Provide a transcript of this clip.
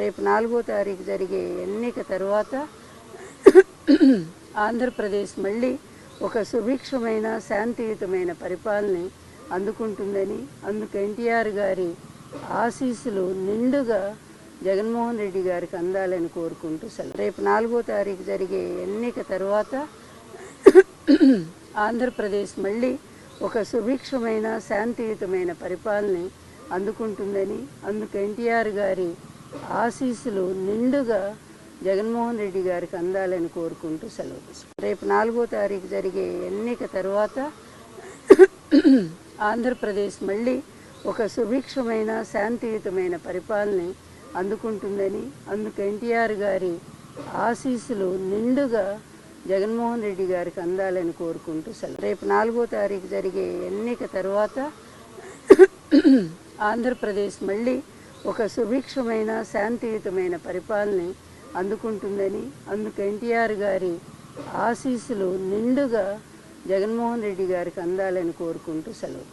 రేపు నాలుగో తారీఖు జరిగే ఎన్నిక తర్వాత ఆంధ్రప్రదేశ్ మళ్ళీ ఒక సుభిక్షమైన శాంతియుతమైన పరిపాలన అందుకుంటుందని అందుకు ఎన్టీఆర్ గారి ఆశీస్సులు నిండుగా జగన్మోహన్ రెడ్డి గారికి అందాలని కోరుకుంటూ సెలవు. రేపు నాలుగో తారీఖు జరిగే ఎన్నిక తర్వాత ఆంధ్రప్రదేశ్ మళ్ళీ ఒక సుభిక్షమైన శాంతియుతమైన పరిపాలన అందుకుంటుందని అందుకు ఎన్టీఆర్ గారి ఆశీస్సులు నిండుగా జగన్మోహన్ రెడ్డి గారికి అందాలని కోరుకుంటూ సెలవు తీసుకుంటాం. రేపు నాలుగో తారీఖు జరిగే ఎన్నిక తర్వాత ఆంధ్రప్రదేశ్ మళ్ళీ ఒక సుభిక్షమైన శాంతియుతమైన పరిపాలన అందుకుంటుందని అందుకు ఎన్టీఆర్ గారి ఆశీస్సులు నిండుగా జగన్మోహన్ రెడ్డి గారికి అందాలని కోరుకుంటూ సెలవు. రేపు నాలుగో తారీఖు జరిగే ఎన్నిక తర్వాత ఆంధ్రప్రదేశ్ మళ్ళీ ఒక సుభిక్షమైన శాంతియుతమైన పరిపాలన అందుకుంటుందని అందుకు ఎన్టీఆర్ గారి ఆశీస్సులు నిండుగా జగన్మోహన్ రెడ్డి గారికి అందాలని కోరుకుంటూ సెలవు